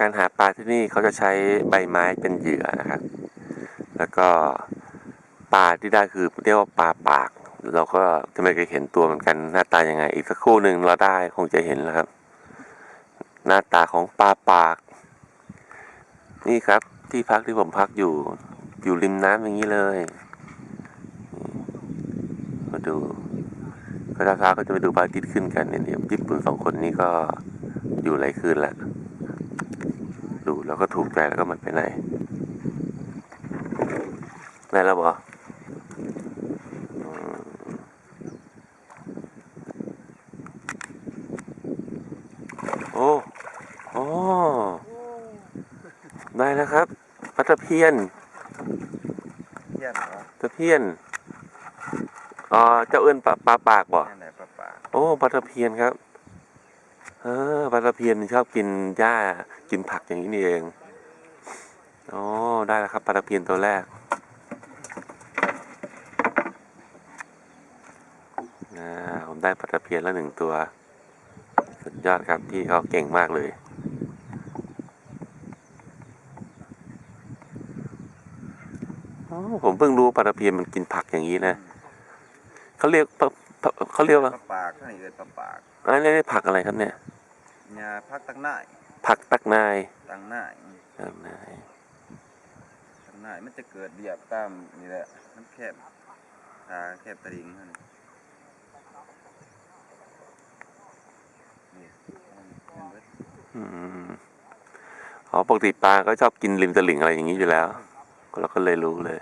การหาปลาที่นี่เขาจะใช้ใบไม้เป็นเหยื่อนะครับ แล้วก็ปลาที่ได้คือเรียกว่าปลาปาก เราก็จะไม่เคยเห็นตัวเหมือนกันหน้าตายังไง อีกสักครู่หนึ่งเราได้คงจะเห็นแล้วครับ หน้าตาของปลาปาก นี่ครับที่พักที่ผมพักอยู่ อยู่ริมน้ำอย่างนี้เลยมาดูก็เช้าๆก็จะไปดูพระอาทิตย์ขึ้นกันเนี่ยวญี่ปุ่นสองคนนี้ก็อยู่หลายคืนล้วดูแล้วก็ถูกใจแล้วก็มันไปไหน ไหนแล้วบอโอ้โอ้ได้แล้วครับปลาตะเพียนเยี่ยนเหรอตะเพียนอ๋อเจ้าเอิ้นปลาปลาปากบ่แค่ไหนปลาปากโอ้ปลาตะเพียนครับ เออปลาตะเพียนชอบกินหญ้ากินผักอย่างนี้นี่เอง อ๋อ ได้แล้วครับปลาตะเพียนตัวแรกอ่าผมได้ปลาตะเพียนแล้วหนึ่งตัว สุดยอดครับพี่เขาเก่งมากเลยอ๋อผมเพิ่งรู้ปลาตะเพียนมันกินผักอย่างนี้นะเขาเรียกปลาปลาเขาเรียกปว่าลาปากเท่านี้เลยปลาปากอันนี้ผักอะไรครับเนี่ยยาพักตั้งหน้ายผักตักนายตั้งหน้ายตักนาย ตั้งหน้ายมันจะเกิดเรียบตามนี่แหละ มันแคบตาแคบตะลิงท่านี้นี่มันมันเบิดอืมอ๋อปกติปลาก็ชอบกินริมตลิ่งอะไรอย่างนี้อยู่แล้ว เราก็เลยรู้เลย